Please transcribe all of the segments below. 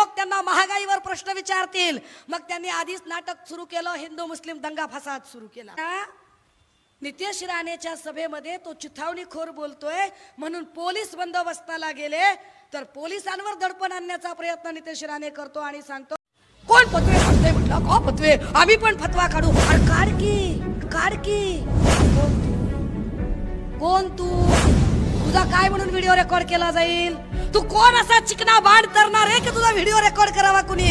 लोक त्यांना महागाईवर प्रश्न विचारतील. मग त्यांनी आधीच नाटक सुरू केलं हिंदू मुस्लिम दंगा फसाद सुरू केला? नितेश राणेच्या सभेमध्ये तो चिथावणीखोर बोलतोय म्हणून पोलीस बंदोबस्ताला गेले तर पोलिसांवर दडपण आणण्याचा प्रयत्न नितेश राणे करतो आणि सांगतो कोण फतवे काढतोय म्हटलं का फतवे आम्ही पण फतवा काढू. काढ की काढ की. कोण तू? कोण तू? तुझा काय म्हणून व्हिडिओ रेकॉर्ड केला जाईल? तू कोण असा चिकना बाण करणार आहे की तुझा व्हिडिओ रेकॉर्ड करावा कुणी?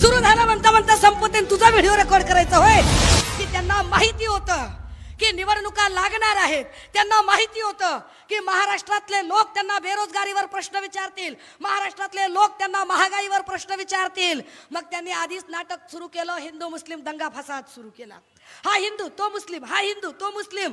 सुरू झालं म्हणता म्हणता संपते तुझा व्हिडिओ रेकॉर्ड करायचा होय? की त्यांना माहिती होतं की निवडणुका लागणार आहेत. त्यांना माहिती होतं की महाराष्ट्रातले लोक त्यांना बेरोजगारीवर प्रश्न विचारतील. महाराष्ट्रातले लोक त्यांना महागाईवर प्रश्न विचारतील. मग त्यांनी आधीच नाटक सुरू केलं हिंदू मुस्लिम दंगा फसाद सुरू केला. हा हिंदू तो मुस्लिम हा हिंदू तो मुस्लिम.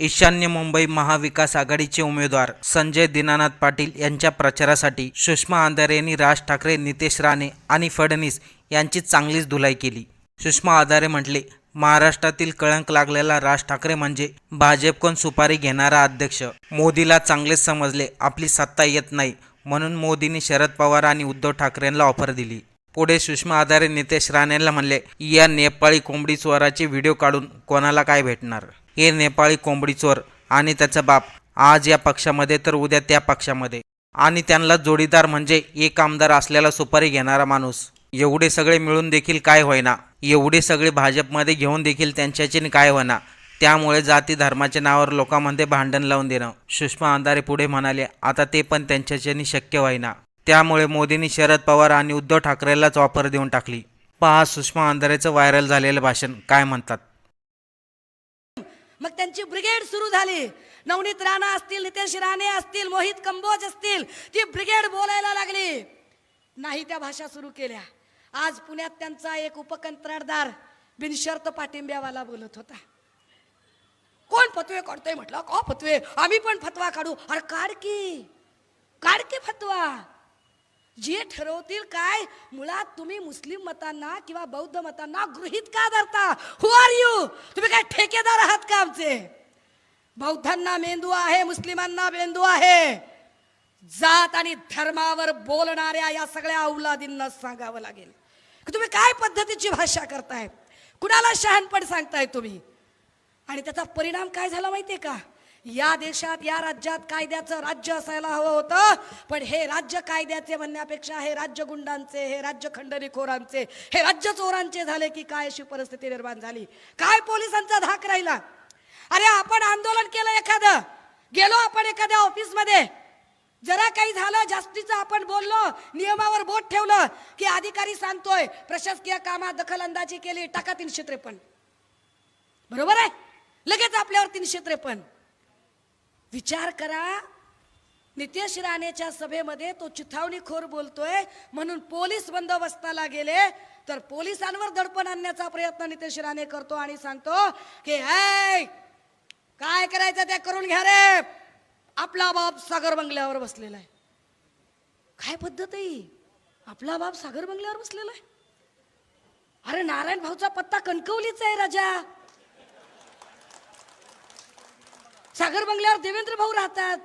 ईशान्य मुंबई महाविकास आघाडीचे उमेदवार संजय दीनानाथ पाटील यांच्या प्रचारासाठी सुषमा आंधारे यांनी राज ठाकरे नितेश राणे आणि फडणवीस यांची चांगलीच धुलाई केली. सुषमा आधारे म्हटले महाराष्ट्रातील कळंक लागलेला राज ठाकरे म्हणजे भाजपकडून सुपारी घेणारा अध्यक्ष. मोदीला चांगलेच समजले आपली सत्ता येत नाही म्हणून मोदींनी शरद पवार आणि उद्धव ठाकरेंना ऑफर दिली. पुढे सुषमा आधारे नितेश राणेला म्हणले या नेपाळी कोंबडी चोराचे व्हिडिओ काढून कोणाला काय भेटणार? हे नेपाळी कोंबडी चोर आणि त्याचा बाप. आज या पक्षामध्ये तर उद्या त्या पक्षामध्ये. आणि त्यांना जोडीदार म्हणजे एक आमदार असलेला सुपारी घेणारा माणूस. एवढे सगळे मिळून देखील काय होईना? एवढे सगळे भाजपमध्ये घेऊन देखील त्यांच्याची काय होईना? त्यामुळे जाती धर्माच्या नावावर लोकांमध्ये भांडण लावून देणं. सुषमा अंधारे पुढे म्हणाले आता ते पण त्यांच्याच्यानी शक्य होईना. त्यामुळे मोदींनी शरद पवार आणि उद्धव ठाकरेलाच ऑफर देऊन टाकली. पहा सुषमा अंधारेचं व्हायरल झालेलं भाषण काय म्हणतात? मग त्यांची ब्रिगेड सुरू झाली. नवनीत राणा असतील नितेश राणे असतील मोहित कंबोज असतील ती ब्रिगेड बोलायला लागली. नाही त्या भाषा सुरू केल्या. आज पुण्यात त्यांचा एक उपकंत्राटदार बिनशर्त पाठिंब्यावाला बोलत होता. कोण फतवे काढतोय म्हटलं? का फतवे? आम्ही पण फतवा काढू. अरे काढ की काढ की फतवा. जे ठरवतील काय? मुळात तुम्ही मुस्लिम मतांना किंवा बौद्ध मतांना गृहित का धरता? हु आर यू तुम्ही काय ठेकेदार आहात का आमचे? बौद्धांना मेंदू आहे मुस्लिमांना मेंदू आहे. जात आणि धर्मावर बोलणाऱ्या या सगळ्या औलादींना सांगावं लागेल. की तुम्ही काय पद्धतीची भाषा करताय? कुणाला शहाणपण सांगताय तुम्ही? आणि त्याचा परिणाम काय झाला माहितीये का? या देशात या राज्यात कायद्याचं राज्य असायला हवं होतं. पण हे राज्य कायद्याचे म्हणण्यापेक्षा हे राज्य गुंडांचे हे राज्य खंडणीखोरांचे हे राज्य चोरांचे झाले की काय अशी परिस्थिती निर्माण झाली. काय पोलिसांचा धाक राहिला? अरे आपण आंदोलन केलं एखादं. गेलो आपण एखाद्या ऑफिसमध्ये. जरा काही झालं जास्तीचं आपण बोललो नियमावर बोट ठेवलं की अधिकारी सांगतोय प्रशासकीय कामात दखलंदाजी केली टाका तीनशे त्रेपन्न. बरोबर आहे? लगेच आपल्यावर तीनशे त्रेपन्न. विचार करा. नितेश राणेच्या सभेमध्ये तो चिथावणीखोर बोलतोय. म्हणून पोलीस बंदोबस्ताला गेले. तर पोलिसांवर दडपण आणण्याचा प्रयत्न नितेश राणे करतो आणि सांगतो की हाय काय करायचं ते करून घ्या रे. आपला बाप सागर बंगल्यावर बसलेला आहे. काय पद्धत आहे आपला बाप सागर बंगल्यावर बसलेला आहे? अरे नारायण भाऊचा पत्ता कणकवलीचा आहे राजा. सागर बंगल्यावर देवेंद्र भाऊ राहतात.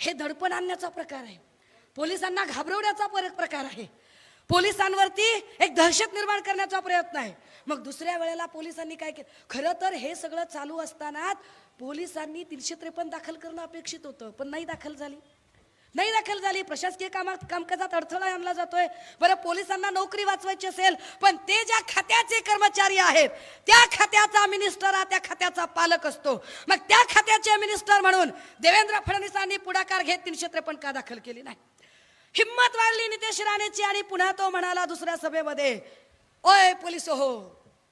हे दडपण आणण्याचा प्रकार आहे. पोलिसांना घाबरवण्याचा पर- प्रकार आहे. पोलिसांवरती एक दहशत निर्माण करण्याचा प्रयत्न आहे. मग दुसऱ्या वेळेला पोलिसांनी काय केलं? खरं तर हे सगळं चालू असताना पोलिसांनी तीनशे त्रेपन्न दाखल करणं अपेक्षित होतं पण नाही दाखल झाली. नाही दाखल झाली. प्रशासकीय कामात कामकाजात अडथळा आणला जातोय. बरं पोलिसांना नोकरी वाचवायची असेल पण ते ज्या खात्याचे कर्मचारी आहेत त्या खात्याचा मिनिस्टर हा त्या खात्याचा पालक असतो. मग त्या खात्याचे मिनिस्टर म्हणून देवेंद्र फडणवीसांनी पुढाकार घेत तीनशे त्रेपन्न का दाखल केली नाही? हिंमत वाढली नितेश राणेची आणि पुन्हा तो म्हणाला दुसऱ्या सभेमध्ये ओय पोलीस हो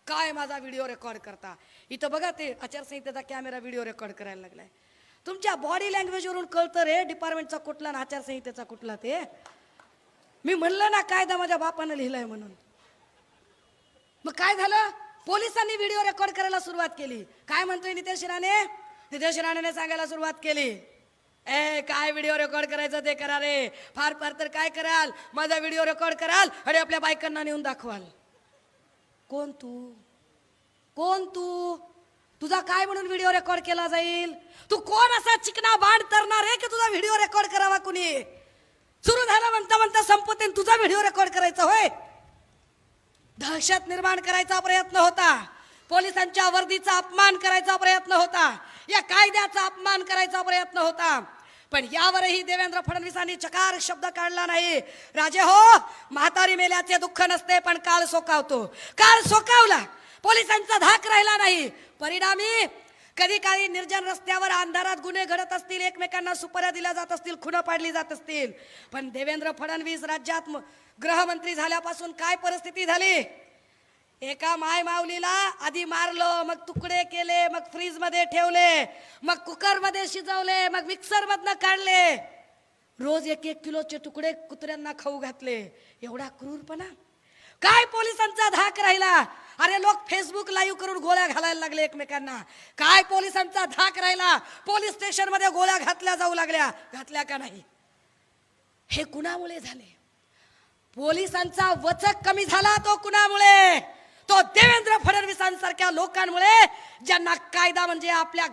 काय माझा व्हिडिओ रेकॉर्ड करता? इथं बघा ते आचारसंहितेचा कॅमेरा व्हिडिओ रेकॉर्ड करायला लागलाय. तुमच्या बॉडी लँग्वेजवरून कळतं रे डिपार्टमेंटचा कुठला आणि आचारसंहितेचा कुठला ते. मी म्हणलं ना कायदा माझ्या बापानं लिहिलाय म्हणून. मग काय झालं? पोलिसांनी व्हिडिओ रेकॉर्ड करायला सुरुवात केली. काय म्हणतोय नितेश राणे? नितेश राणेने सांगायला सुरुवात केली. ए काय व्हिडिओ रेकॉर्ड करायचं ते करा रे. फार फार तर काय कराल? माझा व्हिडिओ रेकॉर्ड कराल आणि आपल्या बायकांना नेऊन दाखवाल. कोण तू? कोण तू? तुझा काय म्हणून व्हिडिओ रेकॉर्ड केला जाईल? तू कोण असा चिकना बाण करणार आहे की तुझा व्हिडिओ रेकॉर्ड करावा कुणी? सुरू झाला म्हणता म्हणता संपत्ती तुझा व्हिडिओ रेकॉर्ड करायचा होय? दहशत निर्माण करायचा प्रयत्न होता. पोलिसांच्या वर्दीचा अपमान करायचा प्रयत्न होता. या कायद्याचा अपमान करायचा प्रयत्न होता. पण यावरही देवेंद्र फडणवीसांनी चकार शब्द काढला नाही. राजे हो म्हातारी मेल्याचे दुःख नसते पण काळ सोकावतो. काळ सोकावला. पोलिसांचा धाक राहिला नाही. परिणामी कधी काळी निर्जन रस्त्यावर अंधारात गुन्हे घडत असतील एकमेकांना सुपाऱ्या दिल्या जात असतील खुणं पाडली जात असतील. पण देवेंद्र फडणवीस राज्यात गृहमंत्री झाल्यापासून काय परिस्थिती झाली? एका माय माऊलीला आधी मारलं मग तुकडे केले मग फ्रीजमध्ये ठेवले मग कुकरमध्ये शिजवले मग मिक्सर मधनं काढले. रोज एक एक किलोचे तुकडे कुत्र्यांना खाऊ घातले. एवढा क्रूरपणा. काय पोलिसांचा धाक राहिला? अरे लोक फेसबुक लाईव्ह करून गोळ्या घालायला लागले एकमेकांना. काय पोलिसांचा धाक राहिला? पोलीस स्टेशनमध्ये गोळ्या घातल्या जाऊ लागल्या. घातल्या का नाही? हे कुणामुळे झाले? पोलिसांचा वचक कमी झाला तो कुणामुळे? तो देवेंद्र फडणवीसांसारख्या लोकांमुळे ज्यांना कायदा म्हणजे आपल्या